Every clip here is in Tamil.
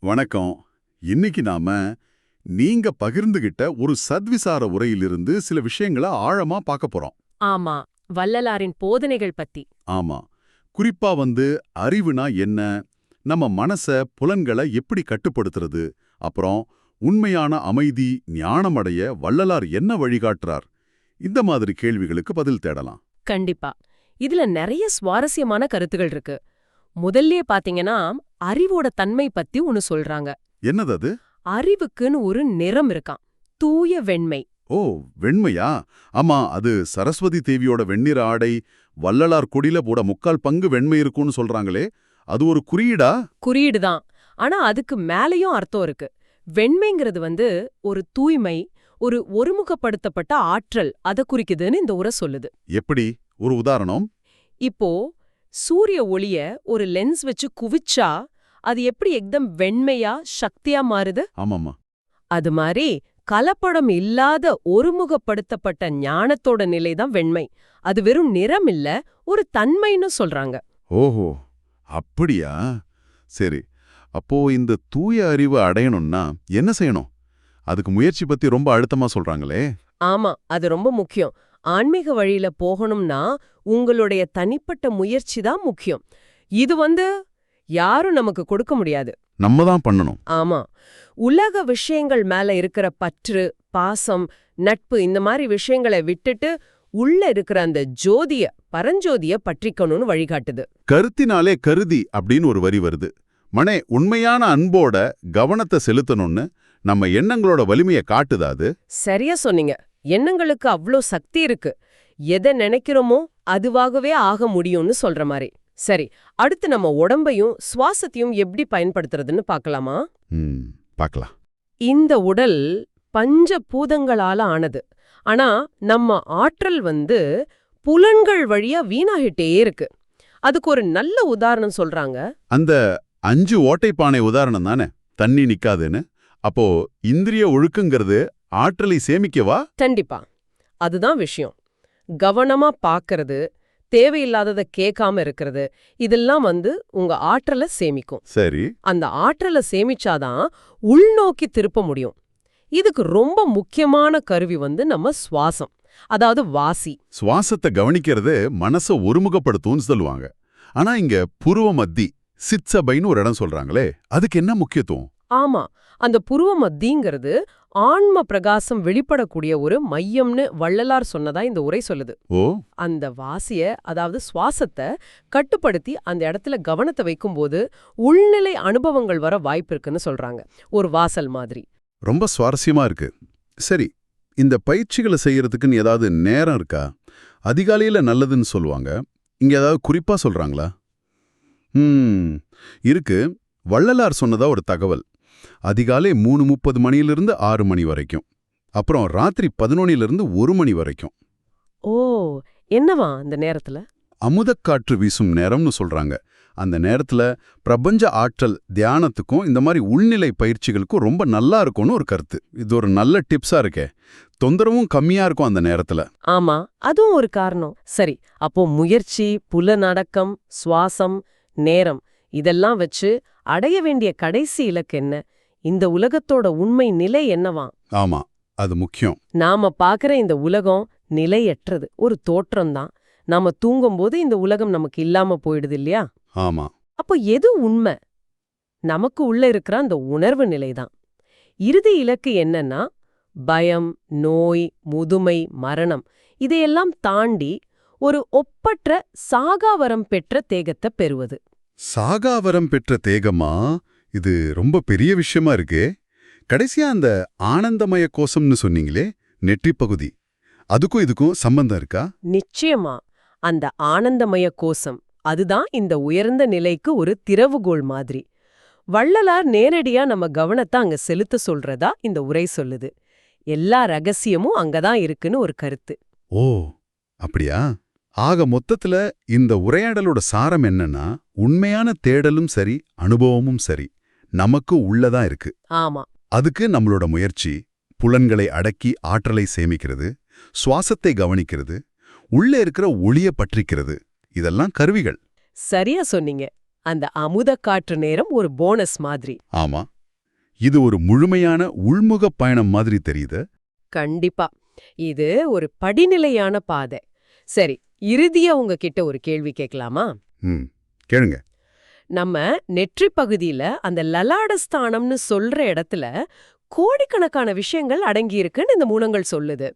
வணக்கம். இன்னைக்கு நாம நீங்க பகிர்ந்துகிட்ட ஒரு சத்விசார உரையிலிருந்து சில விஷயங்களை ஆழமா பார்க்க போறோம். ஆமா வள்ளலாரின் போதனைகள் பத்தி. ஆமா. குறிப்பா வந்து அறிவுனா என்ன? நம்ம மனச புலன்களை எப்படி கட்டுப்படுத்துறது? அப்புறம் உண்மையான அமைதி ஞானமடைய வள்ளலார் என்ன வழிகாட்டுறார்? இந்த மாதிரி கேள்விகளுக்கு பதில் தேடலாம். கண்டிப்பா. இதுல நிறைய சுவாரஸ்யமான கருத்துகள் இருக்கு. முதல்லயே பாத்தீங்கன்னா அறிவோட தன்மை பத்தி ஒன்னு சொல்றாங்க. என்னது அது? அறிவுக்குன்னு ஒரு நிறம் இருக்காம். தூய வெண்மை. ஓ வெண்மையா? ஆமா அது சரஸ்வதி தேவியோட வெண்ணிற ஆடை வள்ளலார் கொடியில போட முக்கால் பங்கு வெண்மை இருக்கும்னு சொல்றாங்களே. அது ஒரு குறியீடா? குறியீடு தான். ஆனா அதுக்கு மேலயும் அர்த்தம் இருக்கு. வெண்மைங்கிறது வந்து ஒரு தூய்மை ஒரு ஒருமுகப்படுத்தப்பட்ட ஆற்றல் அத குறிக்குதுன்னு இந்த உரை சொல்லுது. எப்படி? ஒரு உதாரணம். இப்போ சூரிய ஒளிய ஒரு லென்ஸ் வச்சு குவிச்சா அது எப்படி எக்தம் வெண்மையா சக்தியா மாறுது? ஆமாமா அது மாதிரி கலப்படம் இல்லாத ஒருமுகப்படுத்தப்பட்ட ஞானத்தோட நிலைதான் வெண்மை. அது வெறும் நிறம் இல்ல ஒரு தன்மைன்னு சொல்றாங்க. ஓஹோ அப்படியா? சரி அப்போ இந்த தூய அறிவு அடையணும்னா என்ன செய்யணும்? அதுக்கு முயற்சி பத்தி ரொம்ப அழுத்தமா சொல்றாங்களே. ஆமா அது ரொம்ப முக்கியம். ஆன்மீக வழியில போகணும்னா உங்களுடைய தனிப்பட்ட முயற்சி தான் முக்கியம். இது வந்து யாரும் நமக்கு கொடுக்க முடியாது. நம்ம தான் பண்ணணும். ஆமா. உலக விஷயங்கள் மேல இருக்கிற பற்று பாசம் நட்பு இந்த மாதிரி விஷயங்களை விட்டுட்டு உள்ள இருக்கிற அந்த ஜோதிய பரஞ்சோதிய பற்றிக்கணும்னு வழிகாட்டுது. கருத்தினாலே கருதி அப்படின்னு ஒரு வரி வருது. மனே உண்மையான அன்போட கவனத்தை செலுத்தணும்னு நம்ம எண்ணங்களோட வலிமையை காட்டுதா அது? சரியா சொன்னீங்க. எண்ணங்களுக்கு அவ்ளோ சக்தி இருக்கு. எதை நினைக்கிறோமோ அதுவாகவே ஆக முடியும்னு சொல்ற மாதிரி. சரி அடுத்து நம்ம உடம்பையும் சுவாசத்தையும் எப்படி பயன்படுத்துறதுன்னு பார்க்கலாமா? பார்க்கலாம். இந்த உடல் பஞ்ச பூதங்களால ஆனது. ஆனா நம்ம ஆற்றல் வந்து புலன்கள் வழியா வீணாகிட்டே இருக்கு. அதுக்கு ஒரு நல்ல உதாரணம் சொல்றாங்க. அந்த அஞ்சு ஓட்டைப்பானை உதாரணம் தானே? தண்ணி நிக்காதுன்னு. அப்போ இந்திரிய ஒழுக்குங்கிறது ஆற்றலை சேமிக்கவா? கண்டிப்பா. அதுதான் விஷயம். கவனமா பார்க்கறது தேவையில்லாததை கேட்காம இருக்கிறது இதெல்லாம் வந்து உங்க ஆற்றலை சேமிக்கும். சரி. அந்த ஆற்றலை சேமிச்சாதான் உள்நோக்கி திருப்ப முடியும். இதுக்கு ரொம்ப முக்கியமான கருவி வந்து நம்ம சுவாசம் அதாவது வாசி. சுவாசத்தை கவனிக்கிறது மனச ஒருமுகப்படுத்தும்னு சொல்லுவாங்க. ஆனா இங்க புருவ மத்தி சித்சபைன்னு ஒரு இடம் சொல்றாங்களே அதுக்கு என்ன முக்கியத்துவம்? ஆமா அந்த புருவ மத்திங்கிறது ஆன்ம பிரகாசம் வெளிப்படக்கூடிய ஒரு மையம்னு வள்ளலார் சொன்னதா இந்த உரை சொல்லுது. ஓ. அந்த வாசிய அதாவது சுவாசத்தை கட்டுப்படுத்தி அந்த இடத்துல கவனத்தை வைக்கும்போது உள்நிலை அனுபவங்கள் வர வாய்ப்பு இருக்குன்னு சொல்றாங்க. ஒரு வாசல் மாதிரி. ரொம்ப சுவாரஸ்யமா இருக்கு. சரி இந்த பயிற்சிகளை செய்யறதுக்குன்னு ஏதாவது நேரம் இருக்கா? அதிகாலையில நல்லதுன்னு சொல்லுவாங்க. இங்க ஏதாவது குறிப்பா சொல்றாங்களா? ம் இருக்கு. வள்ளலார் சொன்னதா ஒரு தகவல். அதிகாலை மூணு முப்பது மணியிலிருந்து ஆறு மணி வரைக்கும். அப்புறம் ராத்திரி பதினொன்னிலிருந்து ஒரு மணி வரைக்கும். ஓ என்னவா அந்த நேரத்துல? அமுதக்காற்று வீசும் நேரம்னு சொல்றாங்க. அந்த நேரத்துல பிரபஞ்ச ஆற்றல் தியானத்துக்கும் இந்த மாதிரி உள்நிலை பயிற்சிகளுக்கும் ரொம்ப நல்லா இருக்கும்னு ஒரு கருத்து. இது ஒரு நல்ல டிப்ஸா இருக்கே. தொந்தரவும் கம்மியா இருக்கும் அந்த நேரத்துல. ஆமா அதுவும் ஒரு காரணம். சரி அப்போ முயற்சி புலனடக்கம் சுவாசம் நேரம் இதெல்லாம் வச்சு அடைய வேண்டிய கடைசி இலக்கு என்ன? இந்த உலகத்தோட உண்மை நிலை என்னவா? ஆமா அது முக்கியம். நாம பாக்குற இந்த உலகம் நிலையற்றது ஒரு தோற்றம்தான். நாம தூங்கும்போது இந்த உலகம் நமக்கு இல்லாம போயிடுது இல்லையா? ஆமா. அப்போ எது உண்மை? நமக்கு உள்ள இருக்கிற அந்த உணர்வு நிலைதான். இறுதி இலக்கு என்னன்னா பயம் நோய் முதுமை மரணம் இதையெல்லாம் தாண்டி ஒரு ஒப்பற்ற சாகாவரம் பெற்ற தேகத்தை பெறுவது. சாகாவரம் பெற்ற தேகமா? இது ரொம்ப பெரிய விஷயமா இருக்கே. கடைசியா அந்த ஆனந்தமய கோஷம்னு சொன்னீங்களே நெற்றி பகுதி. அதுக்கும் இதுக்கும் சம்பந்தம் இருக்கா? நிச்சயமா. அந்த ஆனந்தமய கோசம் அதுதான் இந்த உயர்ந்த நிலைக்கு ஒரு திறவுகோல் மாதிரி. வள்ளலார் நேரடியா நம்ம கவனத்தை அங்க செலுத்த சொல்றதா இந்த உரை சொல்லுது. எல்லா ரகசியமும் அங்கதான் இருக்குன்னு ஒரு கருத்து. ஓ அப்படியா? ஆக மொத்தத்துல இந்த உரையாடலோட சாரம் என்னன்னா உண்மையான தேடலும் சரி அனுபவமும் சரி நமக்கு உள்ளதா இருக்கு. ஆமா. அதுக்கு நம்மளோட முயற்சி புலன்களை அடக்கி ஆற்றலை சேமிக்கிறது சுவாசத்தை கவனிக்கிறது உள்ளே இருக்கிற ஒளிய பற்றிக்கிறது. இதெல்லாம் கருவிகள். சரியா சொன்னீங்க. அந்த அமுத காற்று நேரம் ஒரு போனஸ் மாதிரி. ஆமா. இது ஒரு முழுமையான உள்முக பயணம் மாதிரி தெரியுது. கண்டிப்பா. இது ஒரு படிநிலையான பாதை. சரி இறுதியா உங்ககிட்ட ஒரு கேள்வி கேட்கலாமா? கேளுங்க. நம்ம நெற்றி பகுதியில அந்த லலாடஸ்தானம்னு சொல்ற இடத்துல கோடிக்கணக்கான விஷயங்கள் அடங்கி இருக்குன்னு இந்த மூலங்கள் சொல்லுது.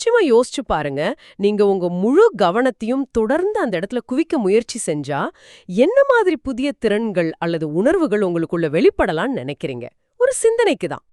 சும்மா யோசிச்சு பாருங்க நீங்க உங்க முழு கவனத்தையும் தொடர்ந்து அந்த இடத்துல குவிக்க முயற்சி செஞ்சா என்ன மாதிரி புதிய திறன்கள் அல்லது உணர்வுகள் உங்களுக்குள்ள வெளிப்படலாம்னு நினைக்கிறீங்க? ஒரு சிந்தனைக்கு தான்